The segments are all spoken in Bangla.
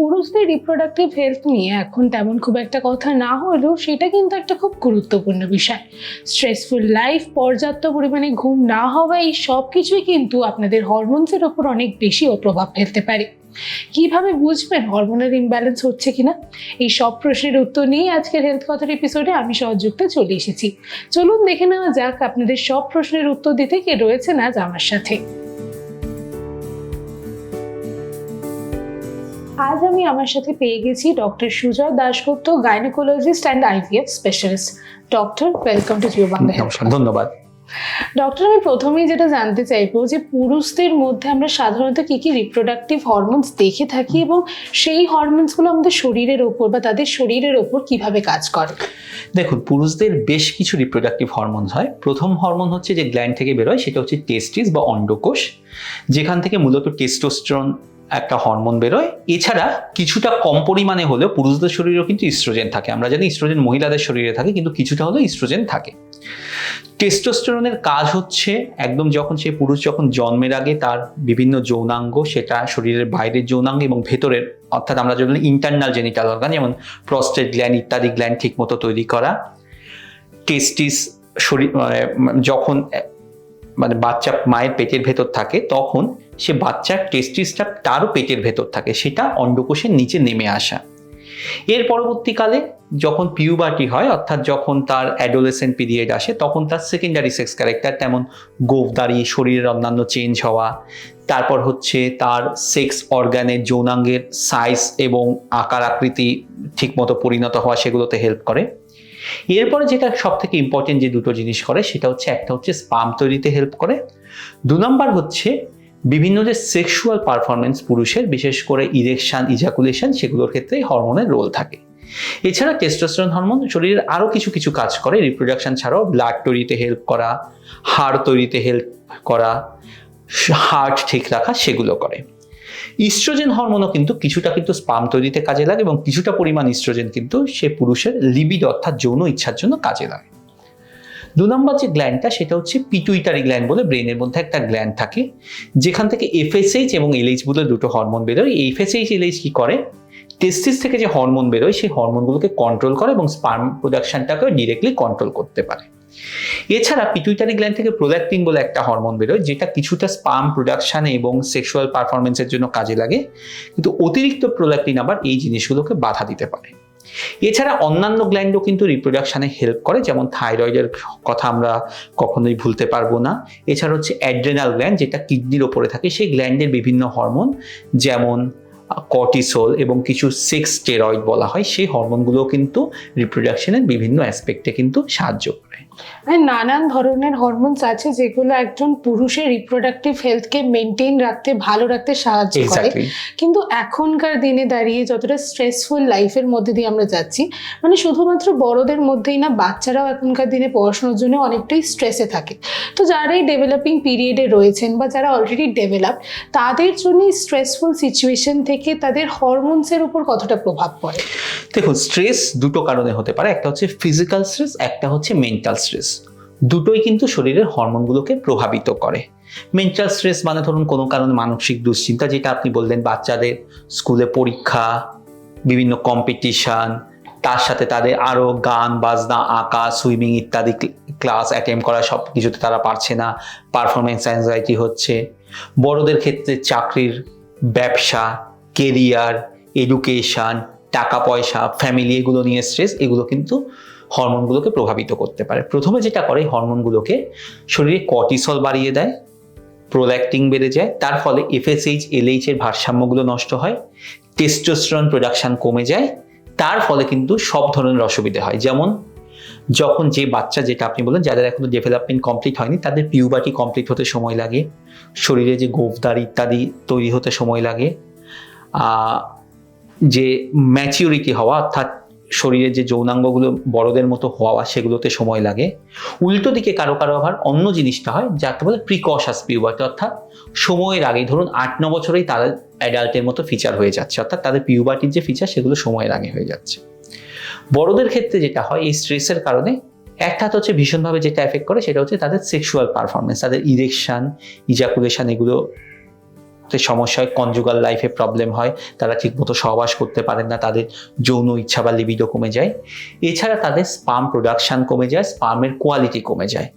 পুরুষদের রিপ্রোডাক্টিভ হেলথ নিয়ে এখন তেমন খুব একটা কথা না হলেও সেটা কিন্তু একটা খুব গুরুত্বপূর্ণ বিষয়। স্ট্রেসফুল লাইফ পর্যাপ্ত পরিমাণে ঘুম না হওয়া, এই সব কিছুই কিন্তু আপনাদের হরমোনসের ওপর অনেক বেশি ও প্রভাব ফেলতে পারে। কীভাবে বুঝবেন হরমোনের ইমব্যালেন্স হচ্ছে কিনা? এই সব প্রশ্নের উত্তর নিয়ে আজকের হেলথ কথার এপিসোডে আমি সহযোগিতা চলে এসেছি। চলুন দেখে নেওয়া যাক আপনাদের সব প্রশ্নের উত্তর দিতে কে রয়েছেন আজ আমার সাথে। আজ আমি আমার সাথে পেয়ে গেছি doctor Sujoy Dasgupta gynaecologist and IVF specialist doctor welcome to Jio Bangla ধন্যবাদ। ডক্টর আমি প্রথমেই যেটা জানতে চাইব যে পুরুষদের মধ্যে আমরা সাধারণত কি কি রিপ্রোডাক্টিভ হরমোনস দেখে থাকি এবং সেই হরমোনসগুলো আমাদের শরীরের ওপর বা তাদের শরীরের ওপর কীভাবে কাজ করে? দেখুন পুরুষদের বেশ কিছু রিপ্রোডাক্টিভ হরমোন হয়। প্রথম হরমোন হচ্ছে যে গ্ল্যান্ড থেকে বেরোয় সেটা হচ্ছে টেস্টিস বা অন্ডকোষ যেখান থেকে মূলত টেস্টোস্টেরন একটা হরমোন বেরোয়। এছাড়া কিছুটা কম পরিমাণে হলেও পুরুষদের শরীরেও কিন্তু ইস্ট্রোজেন থাকে। আমরা জানি ইস্ট্রোজেন মহিলাদের শরীরে থাকে, কিন্তু কিছুটা হলেও ইস্ট্রোজেন থাকে। টেস্টোস্টেরনের কাজ হচ্ছে একদম যখন সে পুরুষ যখন জন্মের আগে তার বিভিন্ন যৌনাঙ্গ, সেটা শরীরের বাইরের যৌনাঙ্গ এবং ভেতরের, অর্থাৎ আমরা যদি ইন্টারনাল জেনিটাল অর্গান যেমন প্রস্টেট গ্ল্যান্ড ইত্যাদি গ্ল্যান্ড ঠিকমতো তৈরি করা। টেস্টিস শরীর মানে যখন মানে বাচ্চা মায়ের পেটের ভেতর থাকে, তখন সে বাচ্চার টেস্টিসটা তারও পেটের ভেতর থাকে, সেটা অন্ডকোষের নিচে নেমে আসা। এর পরবর্তীকালে যখন পিউবার্টি হয়, অর্থাৎ যখন তার অ্যাডোলেসেন্ট পিরিয়ড আসে, তখন তার সেকেন্ডারি সেক্স ক্যারেক্টার তেমন গোফদারি, শরীরের অন্যান্য চেঞ্জ হওয়া, তারপর হচ্ছে তার সেক্স অর্গানের যৌনাঙ্গের সাইজ এবং আকার আকৃতি ঠিকমতো পরিণত হওয়া, সেগুলোতে হেল্প করে। এরপরে যেটা সব থেকে ইম্পর্টেন্ট যে দুটো জিনিস করে, সেটা হচ্ছে একটা হচ্ছে স্পাম তৈরিতে হেল্প করে। দু নম্বর হচ্ছে বিভিন্ন যে সেক্সুয়াল পারফরমেন্স পুরুষের, বিশেষ করে ইরেকশন ইজাকুলেশন সেগুলোর ক্ষেত্রে হরমোনের রোল থাকে। এছাড়া টেস্টোস্টেরন হরমোন শরীরের আরও কিছু কিছু কাজ করে রিপ্রোডাকশন ছাড়াও ব্লাড তৈরিতে হেল্প করা, হাড় তৈরিতে হেল্প করা হার্ট ঠিক রাখা, সেগুলো করে। ইস্ট্রোজেন হরমোনও কিন্তু কিছুটা কিন্তু স্পাম তৈরিতে কাজে লাগে এবং কিছুটা পরিমাণ ইস্ট্রোজেন কিন্তু সে পুরুষের লিবিড অর্থাৎ যৌন ইচ্ছার জন্য কাজে লাগে। দু নম্বর যে গ্ল্যান্ডটা সেটা হচ্ছে পিটুইটারি গ্ল্যান্ড বলে ব্রেনের মধ্যে একটা গ্ল্যান্ড থাকে, যেখান থেকে এফএসএইচ এবং এলএইচ বলে দুটো হরমোন বেরোয়। এই এফএসএইচ এলএইচ কি করে? টেস্টিস থেকে যে হরমোন বেরোয়, সেই হরমোনগুলোকে কন্ট্রোল করে এবং স্পার্ম প্রোডাকশনটাকে ডিরেক্টলি কন্ট্রোল করতে পারে। এছাড়া পিটুইটারি গ্ল্যান্ড থেকে প্রোল্যাক্টিন বলে একটা হরমোন বেরোয়, যেটা কিছুটা স্পাম প্রোডাকশন এবং সেক্সুয়াল পারফরমেন্সের জন্য কাজে লাগে। কিন্তু অতিরিক্ত প্রোল্যাক্টিন আবার এই জিনিসগুলোকে বাধা দিতে পারে। এছাড়া অন্যান্য গ্ল্যান্ডও কিন্তু রিপ্রোডাকশানে হেল্প করে, যেমন থাইরয়েডের কথা আমরা কখনোই ভুলতে পারব না। এছাড়া হচ্ছে অ্যাড্রেনাল গ্ল্যান্ড যেটা কিডনির ওপরে থাকে, সেই গ্ল্যান্ডের বিভিন্ন হরমোন যেমন কর্টিসোল এবং কিছু সেক্স স্টেরয়েড বলা হয় সেই হরমোনগুলো কিন্তু রিপ্রোডাকশনের বিভিন্ন অ্যাসপেক্টে কিন্তু সাহায্য করে। নানান ধরনের হরমোনস আছে যেগুলো একজন পুরুষের রিপ্রোডাক্টিভ হেলথকে মেনটেন রাখতে ভালো রাখতে সাহায্য করে। কিন্তু এখনকার দিনে দাঁড়িয়ে যতটা স্ট্রেসফুল লাইফের মধ্যে দিয়ে আমরা যাচ্ছি মানে শুধুমাত্র বড়দের মধ্যেই না বাচ্চারাও এখনকার দিনে পড়াশোনার জন্য অনেকটাই স্ট্রেসে থাকে। তো যারা এই ডেভেলপিং পিরিয়ডে রয়েছেন বা যারা অলরেডি ডেভেলপ তাদের জন্য স্ট্রেসফুল সিচুয়েশন থেকে তাদের হরমোনসের উপর কতটা প্রভাব পড়ে? দেখুন স্ট্রেস দুটো কারণে হতে পারে। একটা হচ্ছে ফিজিক্যাল স্ট্রেস একটা হচ্ছে মেন্টাল স্ট্রেস দুটোই কিন্তু শরীরের হরমোনগুলোকে প্রভাবিত করে। মেন্টাল স্ট্রেস মানে ধরুন কোনো কারণে মানসিক দুশ্চিন্তা, যেটা আপনি বললেন বাচ্চাদের স্কুলে পরীক্ষা, বিভিন্ন কম্পিটিশান তার সাথে তাদের আরও গান, বাজনা, আঁকা সুইমিং ইত্যাদি ক্লাস অ্যাটেম্প করা সব কিছুতে তারা পারছে না। পারফরমেন্স অ্যাংজাইটি হচ্ছে। বড়দের ক্ষেত্রে চাকরির ব্যবসা কেরিয়ার, এডুকেশন টাকা পয়সা ফ্যামিলি এগুলো নিয়ে স্ট্রেস এগুলো কিন্তু হরমোনগুলোকে প্রভাবিত করতে পারে। প্রথমে যেটা করে, হরমোনগুলোকে শরীরে কর্টিসল বাড়িয়ে দেয় প্রোল্যাক্টিং বেড়ে যায়, তার ফলে এফএসএইচ এলএইচ এর ভারসাম্যগুলো নষ্ট হয় টেস্টোস্টেরন প্রোডাকশন কমে যায়, তার ফলে কিন্তু সব ধরনের অসুবিধা হয়। যেমন, যখন যে বাচ্চা, যেটা আপনি বলেন যাদের এখনও ডেভেলপমেন্ট কমপ্লিট হয়নি, তাদের পিউবার্টি কমপ্লিট হতে সময় লাগে, শরীরে যে গোফদার ইত্যাদি তৈরি হতে সময় লাগে যে ম্যাচিউরিটি হওয়া, অর্থাৎ শরীরের যে যৌনাঙ্গগুলো বড়দের মতো হওয়া, সেগুলোতে সময় লাগে। উল্টো দিকে কারও কারও আবার অন্য জিনিসটা হয়, যাকে বলে প্রিকশাস পিউবার্টি অর্থাৎ সময়ের আগে ধরুন আট, ন বছরেই তারা অ্যাডাল্টের মতো ফিচার হয়ে যাচ্ছে, অর্থাৎ তাদের পিউবার্টির যে ফিচার সেগুলো সময়ের আগে হয়ে যাচ্ছে। বড়দের ক্ষেত্রে যেটা হয়, এই স্ট্রেসের কারণে একটা হচ্ছে ভীষণভাবে যেটা এফেক্ট করে, সেটা হচ্ছে তাদের সেক্সুয়াল পারফরমেন্স তাদের ইরেকশান ইজাকুলেশান এগুলো সমস্যা হয় কনজুগাল লাইফে প্রবলেম হয়, তারা ঠিকমতো সহবাস করতে পারেন না, তাদের যৌন ইচ্ছা বা লিবিডো কমে যায়। এছাড়া তাদের স্পাম প্রোডাকশান কমে যায় স্পামের কোয়ালিটি কমে যায়।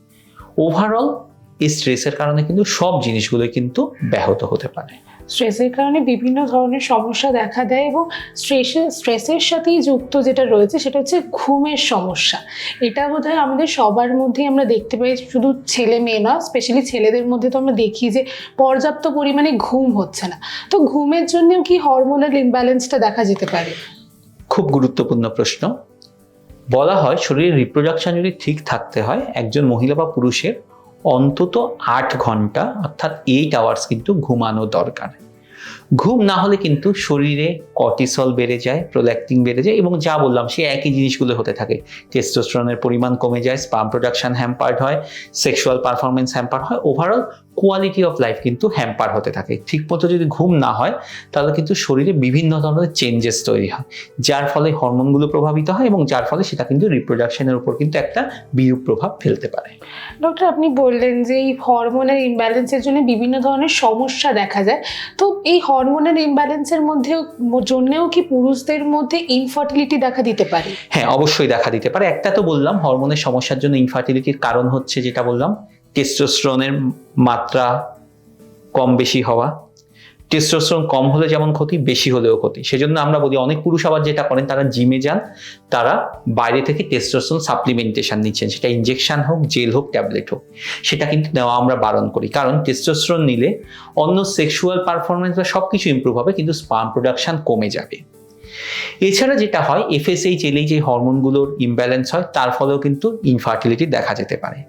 ওভারঅল এই স্ট্রেসের কারণে কিন্তু সব জিনিসগুলোই কিন্তু ব্যাহত হতে পারে। স্ট্রেসের কারণে বিভিন্ন ধরনের সমস্যা দেখা দেয় এবং স্ট্রেসের স্ট্রেসের সাথেই যুক্ত যেটা রয়েছে সেটা হচ্ছে ঘুমের সমস্যা। এটা বোধহয় আমাদের সবার মধ্যেই আমরা দেখতে পাই, শুধু ছেলে মেয়ে না স্পেশালি ছেলেদের মধ্যে তো আমরা দেখি যে পর্যাপ্ত পরিমাণে ঘুম হচ্ছে না। তো ঘুমের জন্যও কি হরমোনাল ইমব্যালেন্সটা দেখা যেতে পারে? খুব গুরুত্বপূর্ণ প্রশ্ন। বলা হয় শরীরের রিপ্রোডাকশন যদি ঠিক থাকতে হয়, একজন মহিলা বা পুরুষের অন্তত আট ঘণ্টা অর্থাৎ এইট আওয়ার্স কিন্তু ঘুমানো দরকার। ঘুম না হলে কিন্তু শরীরে কর্টিসল বেড়ে যায় প্রোল্যাক্টিন বেড়ে যায় এবং যা বললাম সে একই জিনিসগুলো হতে থাকে। টেস্টোস্টেরনের পরিমাণ কমে যায় স্পাম প্রোডাকশন হ্যাম্পার্ড হয় সেক্সুয়াল পারফরমেন্স হ্যাম্পার হয় ওভারঅল কোয়ালিটি অফ লাইফ কিন্তু হ্যাম্পার হতে থাকে। ঠিকমতো যদি ঘুম না হয়, তাহলে কিন্তু শরীরে বিভিন্ন ধরনের চেঞ্জেস তৈরি হয়, যার ফলে হরমোনগুলো প্রভাবিত হয় এবং যার ফলে সেটা কিন্তু রিপ্রোডাকশনের উপর কিন্তু একটা বিরূপ প্রভাব ফেলতে পারে। ডক্টর আপনি বললেন যে এই হরমোনাল ইমব্যালেন্সের জন্য বিভিন্ন ধরনের সমস্যা দেখা যায়। তো এই হরমোনের ইমব্যালেন্সের মধ্যেও জন্যেও কি পুরুষদের মধ্যে ইনফার্টিলিটি দেখা দিতে পারে? হ্যাঁ অবশ্যই দেখা দিতে পারে। একটা তো বললাম হরমোনের সমস্যার জন্য ইনফার্টিলিটির কারণ হচ্ছে যেটা বললাম টেস্টোস্ট্রনের মাত্রা কম বেশি হওয়া টেস্টোস্টেরন কম হলে যেমন ক্ষতি, বেশি হলেও ক্ষতি। সেজন্য আমরা বলি অনেক পুরুষ আবার যেটা করেন, তারা জিমে যান, তারা বাইরে থেকে টেস্টোস্টেরন সাপ্লিমেন্টেশন নিচ্ছেন। সেটা ইনজেকশন হোক জেল হোক ট্যাবলেট হোক। সেটা কিন্তু নেওয়া আমরা বারণ করি। কারণ টেস্টোস্টেরন নিলে অন্য সেক্সুয়াল পারফরমেন্স বা সব কিছু ইম্প্রুভ হবে, কিন্তু স্পাম প্রোডাকশন কমে যাবে। এছাড়া যেটা হয় এফএসএইচ এলেই যে হরমোনগুলোর ইমব্যালেন্স হয়, তার ফলেও কিন্তু ইনফার্টিলিটি দেখা যেতে পারে।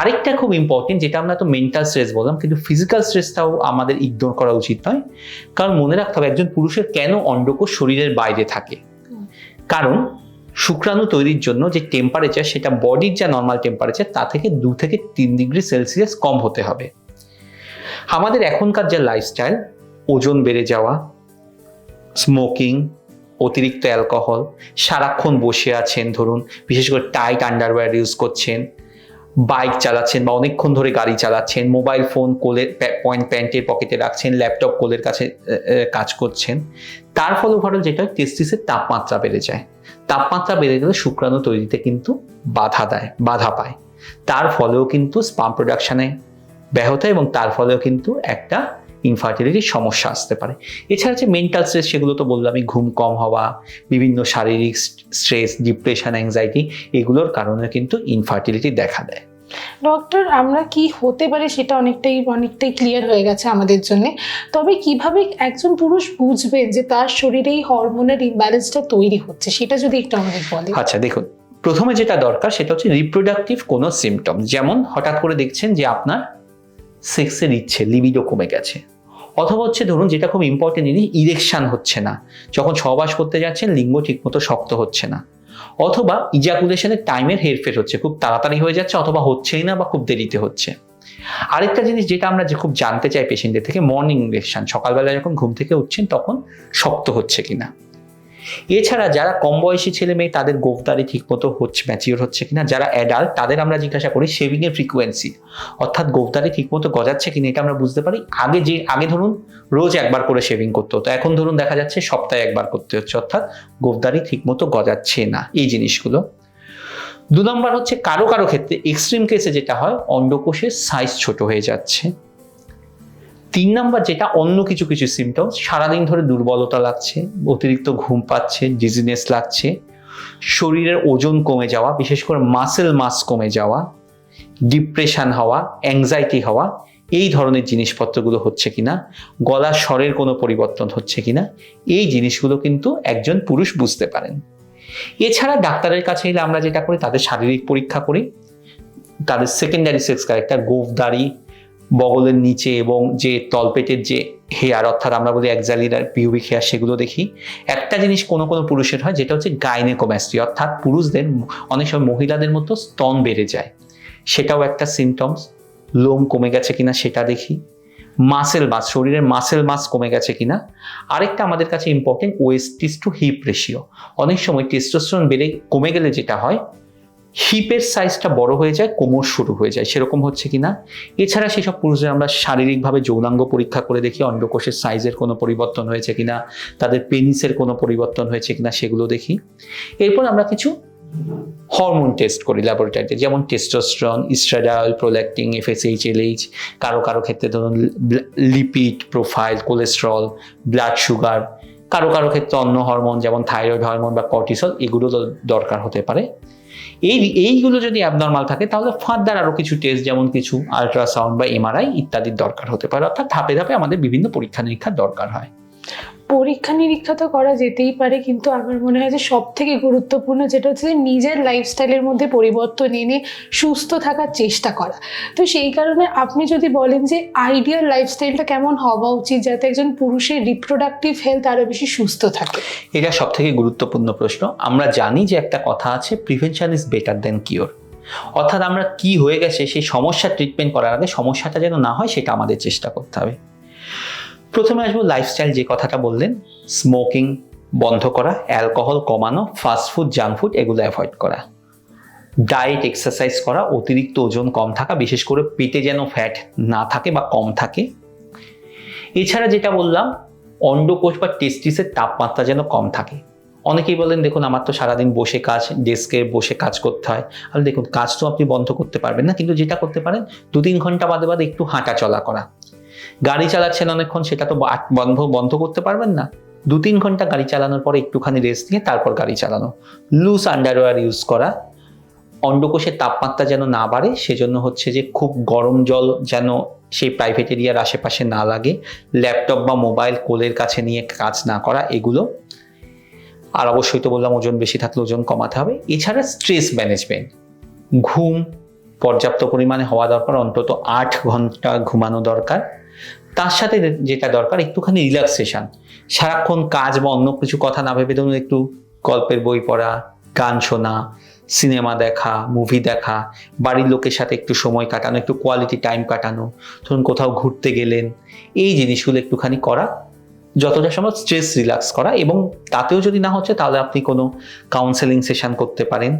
আরেকটা খুব ইম্পর্টেন্ট যেটা আমরা তো মেন্টাল স্ট্রেস বললাম, কিন্তু ফিজিক্যাল স্ট্রেসটাও আমাদের ইগনোর করা উচিত নয়। কারণ মনে রাখতে হবে একজন পুরুষের কেন অন্ডকোষ শরীরের বাইরে থাকে? কারণ শুক্রাণু তৈরির জন্য যে টেম্পারেচার সেটা বডির যা নর্মাল টেম্পারেচার তা থেকে দু থেকে তিন ডিগ্রি সেলসিয়াস কম হতে হবে। আমাদের এখনকার যে লাইফস্টাইল ওজন বেড়ে যাওয়া স্মোকিং অতিরিক্ত অ্যালকোহল সারাক্ষণ বসে আছেন, ধরুন, বিশেষ করে টাইট আন্ডারওয়্যার ইউজ করছেন বাইক চালাচ্ছেন বা অনেকক্ষণ ধরে গাড়ি চালাচ্ছেন, মোবাইল ফোন কোলের পয়েন্ট প্যান্টের পকেটে রাখছেন ল্যাপটপ কোলের কাছে কাজ করছেন। তার ফলে ওভারঅল যেটা টেস্টিসের তাপমাত্রা বেড়ে যায়। তাপমাত্রা বেড়ে গেলে শুক্রাণু তৈরিতে কিন্তু বাধা দেয়, বাধা পায়। তার ফলেও কিন্তু স্পাম প্রোডাকশানে ব্যাহত এবং তার ফলেও কিন্তু একটা ইনফার্টিলিটির সমস্যা আসতে পারে। এছাড়া যে মেন্টাল স্ট্রেস সেগুলো তো বললামই ঘুম কম হওয়া বিভিন্ন শারীরিক স্ট্রেস ডিপ্রেশন অ্যাংজাইটি এগুলোর কারণে কিন্তু ইনফার্টিলিটি দেখা দেয়। ডক্টর আমরা কি হতে পারে সেটা অনেকটাই অনেকটাই ক্লিয়ার হয়ে গেছে আমাদের জন্য। তবে কীভাবে একজন পুরুষ বুঝবেন যে তার শরীরে এই হরমোনের ইমব্যালেন্সটা তৈরি হচ্ছে? সেটা যদি একটু আমাদের বলে আচ্ছা দেখুন প্রথমে যেটা দরকার সেটা হচ্ছে রিপ্রোডাক্টিভ কোনো সিমটম যেমন হঠাৎ করে দেখছেন যে আপনার সেক্সের ইচ্ছে, লিবিডো কমে গেছে। অথবা হচ্ছে ধরুন যেটা খুব ইম্পর্টেন্ট জিনিস ইরেকশান হচ্ছে না। যখন সহবাস করতে যাচ্ছেন, লিঙ্গ ঠিকমতো শক্ত হচ্ছে না। অথবা ইজাকুলেশনের টাইমের হেরফের হচ্ছে, খুব তাড়াতাড়ি হয়ে যাচ্ছে অথবা হচ্ছেই না বা খুব দেরিতে হচ্ছে। আরেকটা জিনিস যেটা আমরা যে খুব জানতে চাই পেশেন্টের থেকে মর্নিং ইরেকশান সকালবেলা যখন ঘুম থেকে উঠছেন, তখন শক্ত হচ্ছে কিনা। এছাড়া যারা কম বয়সী ছেলে মেয়ে, তাদের গোফদারি ঠিকমতো হচ্ছে ম্যাচিওর হচ্ছে কিনা, যারা অ্যাডাল্ট তাদের আমরা জিজ্ঞাসা করি শেভিং এর ফ্রিকোয়েন্সি অর্থাৎ গোফদারি ঠিকমতো গজাচ্ছে কিনা, এটা আমরা বুঝতে পারি। আগে যে, আগে ধরুন রোজ একবার করে শেভিং করতে হতো, এখন ধরুন দেখা যাচ্ছে সপ্তাহে একবার করতে হচ্ছে, অর্থাৎ গোফদারি ঠিকমতো গজাচ্ছে না এই জিনিসগুলো। দু নম্বর হচ্ছে কারও কারও ক্ষেত্রে এক্সট্রিম কেসে যেটা হয়, অন্ডকোষের সাইজ ছোট হয়ে যাচ্ছে। তিন নাম্বার যেটা অন্য কিছু কিছু সিমটমস সারাদিন ধরে দুর্বলতা লাগছে, অতিরিক্ত ঘুম পাচ্ছে ডিজিনেস লাগছে, শরীরের ওজন কমে যাওয়া, বিশেষ করে মাসেল মাস কমে যাওয়া ডিপ্রেশন হওয়া অ্যাংজাইটি হওয়া, এই ধরনের জিনিসপত্রগুলো হচ্ছে কিনা, গলার স্বরের কোনো পরিবর্তন হচ্ছে কিনা, এই জিনিসগুলো কিন্তু একজন পুরুষ বুঝতে পারেন। এছাড়া ডাক্তারের কাছে এলে আমরা যেটা করি, তাদের শারীরিক পরীক্ষা করি, তাদের সেকেন্ডারি সেক্স ক্যারেক্টার গোফদারি বগলের নিচে এবং যে তলপেটের যে হেয়ার, অর্থাৎ আমরা বলি একজালির আর পিউবিক হেয়ার, সেগুলো দেখি। একটা জিনিস কোনো কোনো পুরুষের হয়, যেটা হচ্ছে গাইনেকোম্যাস্ট্রি অর্থাৎ পুরুষদের অনেক সময় মহিলাদের মতো স্তন বেড়ে যায়। সেটাও একটা সিমটমস লোম কমে গেছে কিনা সেটা দেখি। মাসেল মাস শরীরের মাসেল মাস কমে গেছে কিনা। আরেকটা আমাদের কাছে important waist to hip ratio অনেক সময় টেস্টোস্টেরন বেড়ে কমে গেলে যেটা হয় হিপের সাইজটা বড় হয়ে যায়, কোমর শুরু হয়ে যায়। সেরকম হচ্ছে কিনা এছাড়া সেসব পুরুষদের আমরা শারীরিকভাবে যৌনাঙ্গ পরীক্ষা করে দেখি, অন্ডকোষের সাইজের কোনো পরিবর্তন হয়েছে কিনা তাদের পেনিসের কোনো পরিবর্তন হয়েছে কিনা সেগুলো দেখি। এরপর আমরা কিছু হরমোন টেস্ট করি ল্যাবরেটরিতে যেমন testosterone estradiol prolactin FSH LH কারও কারও ক্ষেত্রে ধরুন lipid profile cholesterol blood sugar কারও কারও ক্ষেত্রে অন্য হরমোন যেমন থাইরয়েড হরমোন বা কর্টিসল এগুলো দরকার হতে পারে। এই এইগুলো যদি অ্যাবনর্মাল থাকে, তাহলে ফার্দার আরও কিছু টেস্ট যেমন কিছু আলট্রাসাউন্ড বা এমআরআই ইত্যাদির দরকার হতে পারে। অর্থাৎ ধাপে ধাপে আমাদের বিভিন্ন পরীক্ষা নিরীক্ষার দরকার হয়। পরীক্ষা নিরীক্ষা তো করা যেতেই পারে, কিন্তু আমার মনে হয় যে সব থেকে গুরুত্বপূর্ণ যেটা হচ্ছে যে নিজের লাইফস্টাইলের মধ্যে পরিবর্তন এনে সুস্থ থাকার চেষ্টা করা। তো সেই কারণে আপনি যদি বলেন যে আইডিয়াল লাইফস্টাইলটা কেমন হওয়া উচিত যাতে একজন পুরুষের রিপ্রোডাক্টিভ হেলথ আরও বেশি সুস্থ থাকে? এটা সব থেকে গুরুত্বপূর্ণ প্রশ্ন। আমরা জানি যে একটা কথা আছে prevention is better than cure অর্থাৎ আমরা কি হয়ে গেছে, সেই সমস্যা ট্রিটমেন্ট করার আগে সমস্যাটা যেন না হয়, সেটা আমাদের চেষ্টা করতে হবে। প্রথমে আসব লাইফস্টাইল যে কথাটা বললেন স্মোকিং বন্ধ করা অ্যালকোহল কমানো ফাস্টফুড জাঙ্ক ফুড এগুলো অ্যাভয়েড করা। ডায়েট এক্সারসাইজ করা, অতিরিক্ত ওজন কম থাকা, বিশেষ করে পেটে যেন ফ্যাট না থাকে বা কম থাকে। এছাড়া যেটা বললাম, অন্ডকোষ বা টেস্টিসের তাপমাত্রা যেন কম থাকে। অনেকেই বলেন, দেখুন, আমার তো সারাদিন বসে কাজ ডেস্কে বসে কাজ করতে হয়। আর দেখুন, কাজ তো আপনি বন্ধ করতে পারবেন না, কিন্তু যেটা করতে পারেন দু তিন ঘণ্টা বাদে বাদে একটু হাঁটা চলা করা। গাড়ি চালাচ্ছেন অনেকক্ষণ, সেটা তো বন্ধ বন্ধ করতে পারবেন না। দু তিন ঘণ্টা গাড়ি চালানোর পরে একটুখানি রেস্ট নিয়ে তারপর গাড়ি চালানো। লুজ আন্ডারওয়্যার ইউজ করা। অন্ডকোষের তাপমাত্রা যেন না বাড়ে, সেজন্য হচ্ছে যে খুব গরম জল যেন সেই প্রাইভেট এরিয়ার আশেপাশে না লাগে। ল্যাপটপ বা মোবাইল কোলের কাছে নিয়ে কাজ না করা, এগুলো। আর অবশ্যই তো বললাম, ওজন বেশি থাকলে ওজন কমাতে হবে। এছাড়া স্ট্রেস ম্যানেজমেন্ট ঘুম পর্যাপ্ত পরিমাণে হওয়া দরকার, অন্তত আট ঘণ্টা ঘুমানো দরকার। তার সাথে যেটা দরকার, একটুখানি রিল্যাক্সেশন সারাক্ষণ কাজ বা অন্য কিছু কথা না ভেবে ধরুন একটু গল্পের বই পড়া, গান শোনা সিনেমা দেখা মুভি দেখা, বাড়ির লোকের সাথে একটু সময় কাটানো, একটু কোয়ালিটি টাইম কাটানো, ধরুন কোথাও ঘুরতে গেলেন, এই জিনিসগুলো একটুখানি করা, যতটা সম্ভব স্ট্রেস রিল্যাক্স করা এবং তাতেও যদি না হচ্ছে তাহলে আপনি কোনো কাউন্সেলিং সেশন করতে পারেন,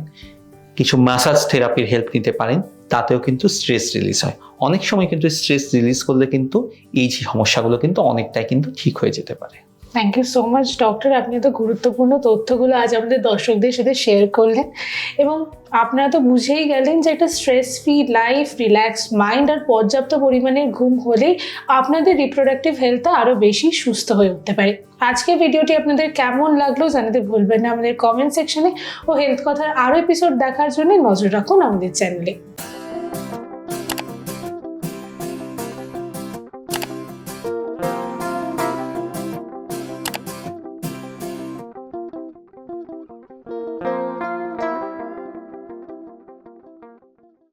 কিছু ম্যাসাজ থেরাপির হেল্প নিতে পারেন। তাতেও কিন্তু স্ট্রেস রিলিজ হয়। অনেক সময় কিন্তু স্ট্রেস রিলিজ করলে কিন্তু এই যে সমস্যাগুলো কিন্তু অনেকটাই কিন্তু ঠিক হয়ে যেতে পারে। Thank you so much doctor আপনি এত গুরুত্বপূর্ণ তথ্যগুলো আজ আমাদের দর্শকদের সাথে শেয়ার করলেন এবং আপনারা তো বুঝেই গেলেন যে একটা stress free life relax mind আর পর্যাপ্ত পরিমাণে ঘুম হলেই আপনাদের রিপ্রোডাক্টিভ হেলথটা আরও বেশি সুস্থ হয়ে উঠতে পারে। আজকে ভিডিওটি আপনাদের কেমন লাগল জানাতে ভুলবেন না আমাদের কমেন্ট সেকশনে ও হেলথ কথার আরও এপিসোড দেখার জন্য নজর রাখুন আমাদের চ্যানেলে